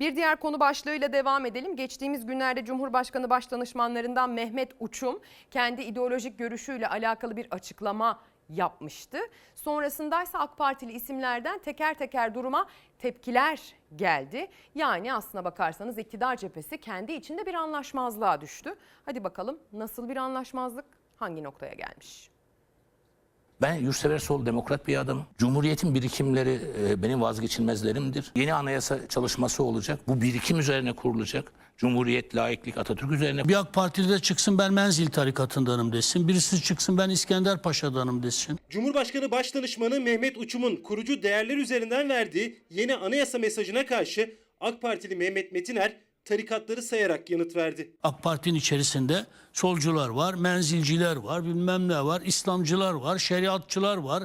Bir diğer konu başlığıyla devam edelim. Geçtiğimiz günlerde Cumhurbaşkanı Başdanışmanlarından Mehmet Uçum kendi ideolojik görüşüyle alakalı bir açıklama yapmıştı. Sonrasındaysa AK Partili isimlerden teker teker duruma tepkiler geldi. Yani aslına bakarsanız iktidar cephesi kendi içinde bir anlaşmazlığa düştü. Hadi bakalım nasıl bir anlaşmazlık hangi noktaya gelmiş? Ben yurtsever sol demokrat bir adamım. Cumhuriyetin birikimleri e, benim vazgeçilmezlerimdir. Yeni anayasa çalışması olacak. Bu birikim üzerine kurulacak. Cumhuriyet, laiklik, Atatürk üzerine. Bir AK Partili de çıksın ben Menzil tarikatındanım desin. Birisi çıksın ben İskender Paşa'danım desin. Cumhurbaşkanı Başdanışmanı Mehmet Uçum'un kurucu değerler üzerinden verdiği yeni anayasa mesajına karşı AK Partili Mehmet Metiner tarikatları sayarak yanıt verdi. AK Parti'nin içerisinde solcular var, menzilciler var, bilmem ne var, İslamcılar var, şeriatçılar var.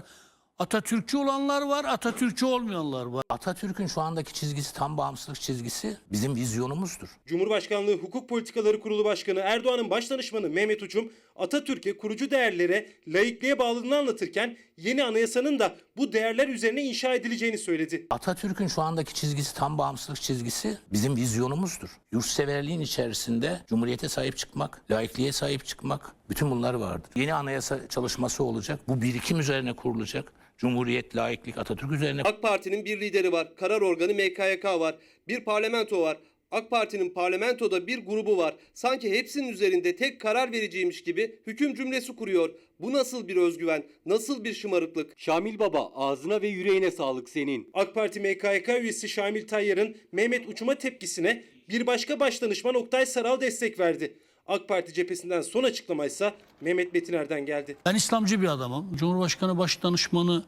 Atatürkçü olanlar var, Atatürkçü olmayanlar var. Atatürk'ün şu andaki çizgisi tam bağımsızlık çizgisi bizim vizyonumuzdur. Cumhurbaşkanlığı Hukuk Politikaları Kurulu Başkanı Erdoğan'ın başdanışmanı Mehmet Uçum, Atatürk'e kurucu değerlere, laikliğe bağlılığını anlatırken yeni anayasanın da bu değerler üzerine inşa edileceğini söyledi. Atatürk'ün şu andaki çizgisi tam bağımsızlık çizgisi bizim vizyonumuzdur. Yurtseverliğin içerisinde cumhuriyete sahip çıkmak, laikliğe sahip çıkmak bütün bunlar vardır. Yeni anayasa çalışması olacak. Bu birikim üzerine kurulacak. Cumhuriyet, laiklik, Atatürk üzerine AK Parti'nin bir lideri var, karar organı MKYK var, bir parlamento var. AK Parti'nin parlamentoda bir grubu var. Sanki hepsinin üzerinde tek karar vericiymiş gibi hüküm cümlesi kuruyor. Bu nasıl bir özgüven, nasıl bir şımarıklık? Şamil Baba ağzına ve yüreğine sağlık senin. AK Parti MKYK üyesi Şamil Tayyar'ın Mehmet Uçum'a tepkisine bir başka başdanışman Oktay Saral destek verdi. AK Parti cephesinden son açıklamaysa Mehmet Metiner'den geldi. Ben İslamcı bir adamım. Cumhurbaşkanı Başdanışmanı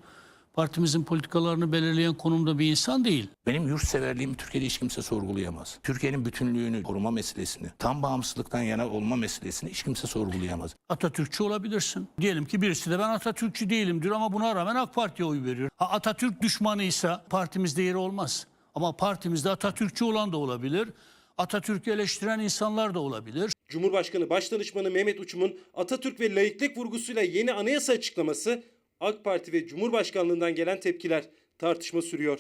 partimizin politikalarını belirleyen konumda bir insan değil. Benim yurtseverliğimi Türkiye'de hiç kimse sorgulayamaz. Türkiye'nin bütünlüğünü koruma meselesini, tam bağımsızlıktan yana olma meselesini hiç kimse sorgulayamaz. Atatürkçü olabilirsin. Diyelim ki birisi de ben Atatürkçü değilim diyor ama buna rağmen AK Parti'ye oy veriyor. Ha, Atatürk düşmanıysa partimizde yeri olmaz. Ama partimizde Atatürkçü olan da olabilir. Atatürk'ü eleştiren insanlar da olabilir. Cumhurbaşkanı Başdanışmanı Mehmet Uçum'un Atatürk ve laiklik vurgusuyla yeni anayasa açıklaması AK Parti ve Cumhurbaşkanlığından gelen tepkiler tartışma sürüyor.